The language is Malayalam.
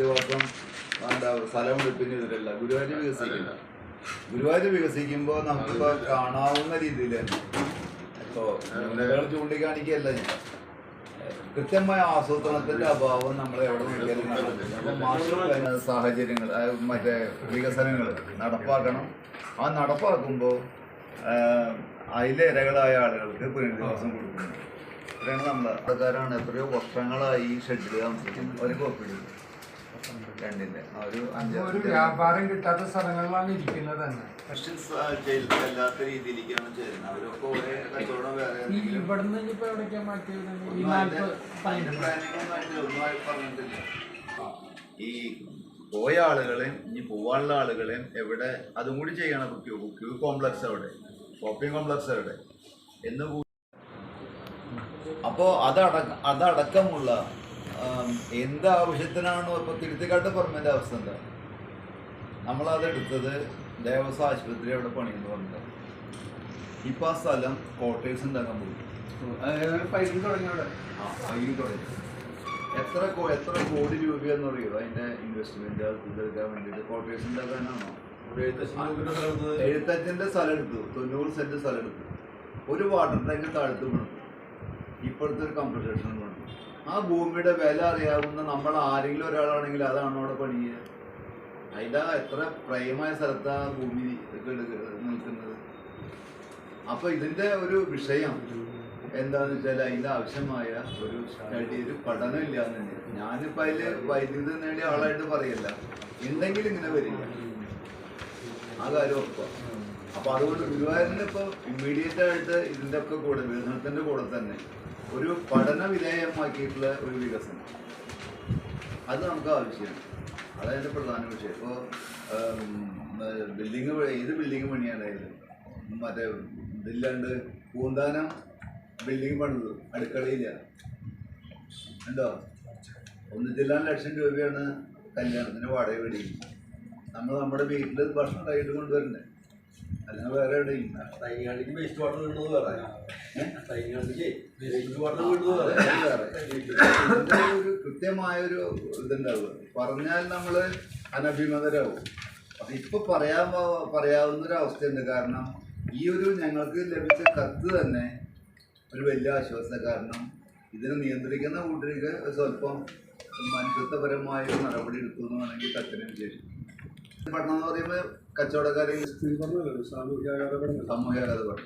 ദിവസം എന്താ വെപ്പിന് ഇതിലല്ല. ഗുരുവായൂർ വികസിക്കില്ല ഗുരുവായൂർ വികസിക്കുമ്പോൾ കാണാവുന്ന രീതിയിൽ ഇപ്പോൾ ചൂണ്ടിക്കാണിക്കല്ല കൃത്യമായ ആസൂത്രണത്തിന്റെ അഭാവം നമ്മൾ എവിടെ നോക്കിയാലും കാണുന്നുണ്ട് സാഹചര്യങ്ങൾ മറ്റേ വികസനങ്ങൾ നടപ്പാക്കണം. ആ നടപ്പാക്കുമ്പോൾ അതിലെ ഇരകളായ ആളുകൾക്ക് പുനരധിവാസം കൊടുക്കുന്നു. ഇത്രയാണ് നമ്മൾ ആൾക്കാരാണ് എത്രയോ വർഷങ്ങളായി ഈ ഷെഡിൽ താമസിക്കുന്നത്. ഒരു കോപ്പി രണ്ടിന്റെ ഒരു ഒരു വ്യാപാരം കിട്ടാത്ത സ്ഥലങ്ങളിലാണ് ഇരിക്കുന്നത് തന്നെ. അല്ലാത്ത രീതിയിലേക്കാണ് ചേരുന്നത്. അവരൊക്കെ ഒരേ കച്ചവടം വേറെ ഈ എന്തെങ്കിലും ഇവിടുന്ന് ഇനിയിപ്പോ എവിടേക്കാ മാറ്റിയത്? ഈ പറഞ്ഞിട്ടില്ല. പോയ ആളുകളെയും ഇനി പോവാനുള്ള ആളുകളെയും എവിടെ അതും കൂടി ചെയ്യണം. ക്യൂ ക്യൂ കോംപ്ലക്സ് അവിടെ ഷോപ്പിംഗ് കോംപ്ലക്സ് അവിടെ. എന്ന് അപ്പോൾ അപ്പോ അതടക്ക അതടക്കമുള്ള എന്ത് ആവശ്യത്തിനാണോ ഇപ്പൊ തിരുത്തിക്കാട്ട് പെർമനന്റ് അവസ്ഥ എന്താ? നമ്മളതെടുത്തത് ദേവസ്വം ആശുപത്രി അവിടെ പണിയെന്ന് പറഞ്ഞത് ഇപ്പൊ ആ സ്ഥലം ക്വാർട്ടേഴ്സ് ഉണ്ടാക്കാൻ പോയി. ആ, അതിൽ തുടങ്ങി. എത്ര എത്ര കോടി രൂപയെന്ന് പറയുമോ അതിന്റെ ഇൻവെസ്റ്റ്മെന്റ് ഇതെടുക്കാൻ വേണ്ടിയിട്ട് ക്വാർട്ടേഴ്സ് ഉണ്ടാക്കാനാണോ? എഴുത്തച്ഛന്റെ സ്ഥലം എടുത്തു. തൊണ്ണൂറ് സെന്റ് സ്ഥലം എടുത്തു. ഒരു വാട്ടർ ടാങ്ക് താഴ്ത്തു വേണം. ഇപ്പോഴത്തെ ഒരു കമ്പൻസേഷൻ വേണം. ആ ഭൂമിയുടെ വില അറിയാവുന്ന നമ്മൾ ആരെങ്കിലും ഒരാളാണെങ്കിൽ അതാണ് അവിടെ പണി അതിന്റെ എത്ര പ്രയമായ സ്ഥലത്താ ഭൂമി നിൽക്കുന്നത്. അപ്പൊ ഇതിന്റെ ഒരു വിഷയം എന്താന്ന് വെച്ചാൽ അതിന്റെ ആവശ്യമായ ഒരു സ്റ്റഡി ഒരു പഠനം ഇല്ല എന്ന് തന്നെ. ഞാനിപ്പോ അതിൽ വൈദ്യുതി നേടിയ ആളായിട്ട് പറയല്ല. ഉണ്ടെങ്കിൽ ഇങ്ങനെ വരില്ല. ആ കാര്യം ഉറപ്പാ. അപ്പൊ അതുകൊണ്ട് ഗുരുവായൂരിന് ഇപ്പൊ ഇമ്മീഡിയറ്റ് ആയിട്ട് ഇതിന്റെ ഒക്കെ കൂടെ വികസനത്തിന്റെ കൂടെ തന്നെ ഒരു പഠന വിധേയമാക്കിയിട്ടുള്ള ഒരു വികസനം. അത് നമുക്ക് ആവശ്യമാണ്. അതായത് പ്രധാന വിഷയം. ഇപ്പോൾ ബിൽഡിങ് ഏത് ബിൽഡിങ് പണിയാണായാലും മറ്റേ ഇതില്ലാണ്ട് പൂന്താനം ബിൽഡിങ് പണിത് അടുക്കളയില്ല. ഉണ്ടോ? ഒന്നിച്ചില്ലാൻ ലക്ഷം രൂപയാണ് കല്യാണത്തിന് വാടക വേടി നമ്മൾ നമ്മുടെ വീട്ടിൽ ഭക്ഷണം ഉണ്ടായിട്ട് കൊണ്ടുവരണ്ടേ അല്ലെങ്കിൽ വേറെ എവിടെയും തൈങ്ങാണ്ടിക്ക് വേസ്റ്റ് വാട്ടർ വേസ്റ്റ് വാട്ടർ വേറെ. ഒരു കൃത്യമായ ഒരു ഇതുണ്ടാവുക. പറഞ്ഞാൽ നമ്മൾ അനഭിമതരാവും. അപ്പൊ ഇപ്പൊ പറയാൻ പ- പറയാവുന്ന ഒരു അവസ്ഥയുണ്ട് കാരണം ഈ ഒരു ഞങ്ങൾക്ക് ലഭിച്ച കത്ത് തന്നെ ഒരു വലിയ ആശ്വാസ കാരണം. ഇതിനെ നിയന്ത്രിക്കുന്ന കൂട്ടർക്ക് സ്വല്പം മനുഷ്യത്വപരമായ നടപടി എടുത്തു എന്ന് വേണമെങ്കിൽ കത്തിനെ വിശേഷിക്കും പഠനം എന്ന് പറയുമ്പോൾ കച്ചവടക്കാരെ സാമൂഹിക പഠനം